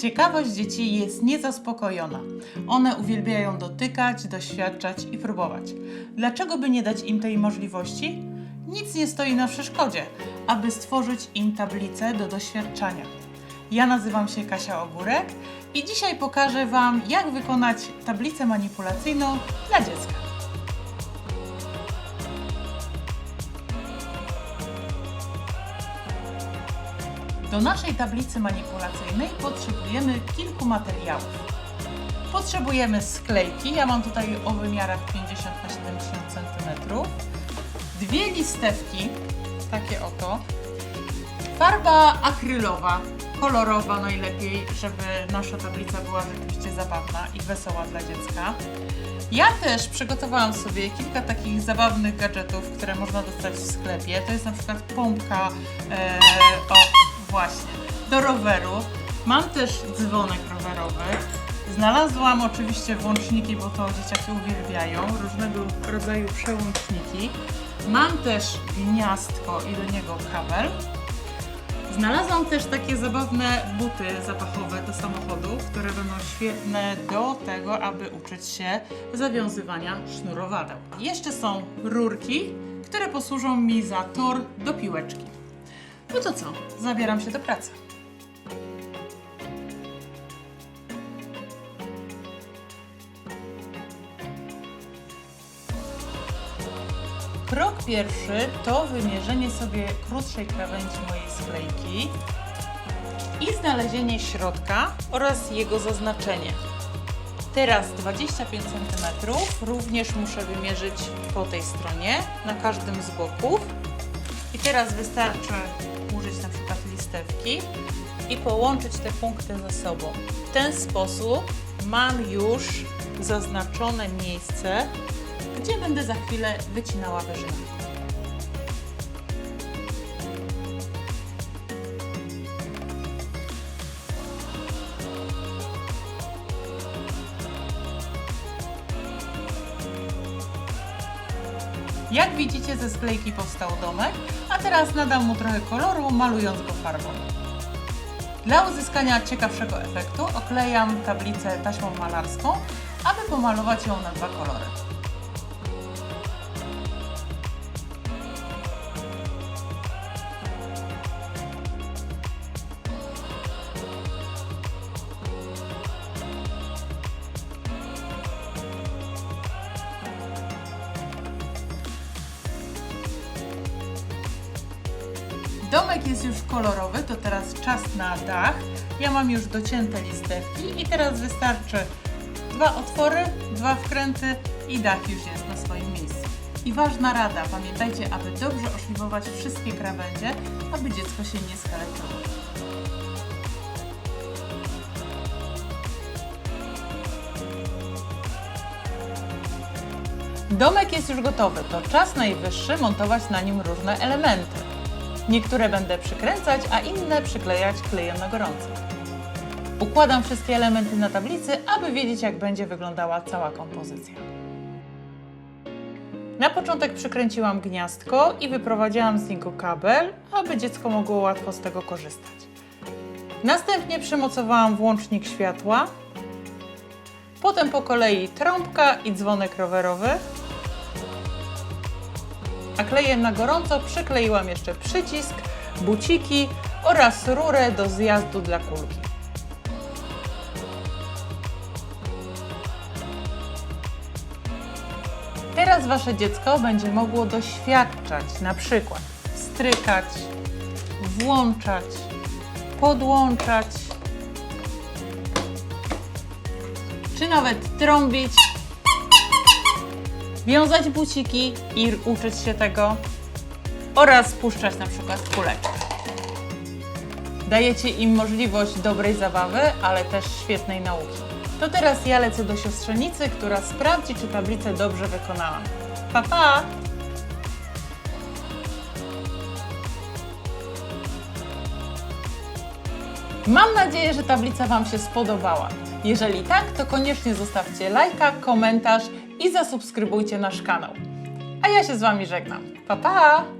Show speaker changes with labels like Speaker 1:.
Speaker 1: Ciekawość dzieci jest niezaspokojona. One uwielbiają dotykać, doświadczać i próbować. Dlaczego by nie dać im tej możliwości? Nic nie stoi na przeszkodzie, aby stworzyć im tablicę do doświadczania. Ja nazywam się Kasia Ogórek i dzisiaj pokażę Wam, jak wykonać tablicę manipulacyjną dla dziecka. Do naszej tablicy manipulacyjnej potrzebujemy kilku materiałów. Potrzebujemy sklejki, ja mam tutaj o wymiarach 50 na 70 cm, dwie listewki, takie oto, farba akrylowa, kolorowa najlepiej, żeby nasza tablica była rzeczywiście zabawna i wesoła dla dziecka. Ja też przygotowałam sobie kilka takich zabawnych gadżetów, które można dostać w sklepie. To jest na przykład pompka, e, o właśnie, do roweru. Mam też dzwonek rowerowy. Znalazłam oczywiście włączniki, bo to dzieciaki uwielbiają, różnego rodzaju przełączniki. Mam też gniazdko i do niego kabel. Znalazłam też takie zabawne buty zapachowe do samochodu, które będą świetne do tego, aby uczyć się zawiązywania sznurowadeł. Jeszcze są rurki, które posłużą mi za tor do piłeczki. No to co? Zabieram się do pracy. Krok pierwszy to wymierzenie sobie krótszej krawędzi mojej sklejki i znalezienie środka oraz jego zaznaczenie. Teraz 25 cm również muszę wymierzyć po tej stronie, na każdym z boków. I teraz wystarczy i połączyć te punkty ze sobą. W ten sposób mam już zaznaczone miejsce, gdzie będę za chwilę wycinała wyżynę. Jak widzicie ze sklejki powstał domek, a teraz nadam mu trochę koloru, malując go farbą. Dla uzyskania ciekawszego efektu oklejam tablicę taśmą malarską, aby pomalować ją na dwa kolory. Domek jest już kolorowy, to teraz czas na dach. Ja mam już docięte listewki i teraz wystarczy dwa otwory, dwa wkręty i dach już jest na swoim miejscu. I ważna rada, pamiętajcie, aby dobrze oszlifować wszystkie krawędzie, aby dziecko się nie skaleczyło. Domek jest już gotowy, to czas najwyższy montować na nim różne elementy. Niektóre będę przykręcać, a inne przyklejać klejem na gorąco. Układam wszystkie elementy na tablicy, aby wiedzieć jak będzie wyglądała cała kompozycja. Na początek przykręciłam gniazdko i wyprowadziłam z niego kabel, aby dziecko mogło łatwo z tego korzystać. Następnie przymocowałam włącznik światła, potem po kolei trąbka i dzwonek rowerowy, a klejem na gorąco przykleiłam jeszcze przycisk, buciki oraz rurę do zjazdu dla kulki. Teraz Wasze dziecko będzie mogło doświadczać, na przykład strykać, włączać, podłączać, czy nawet trąbić wiązać buciki i uczyć się tego oraz puszczać na przykład kuleczkę. Dajecie im możliwość dobrej zabawy, ale też świetnej nauki. To teraz ja lecę do siostrzenicy, która sprawdzi, czy tablicę dobrze wykonałam. Pa, pa! Mam nadzieję, że tablica Wam się spodobała. Jeżeli tak, to koniecznie zostawcie lajka, komentarz i zasubskrybujcie nasz kanał. A ja się z Wami żegnam. Pa, pa!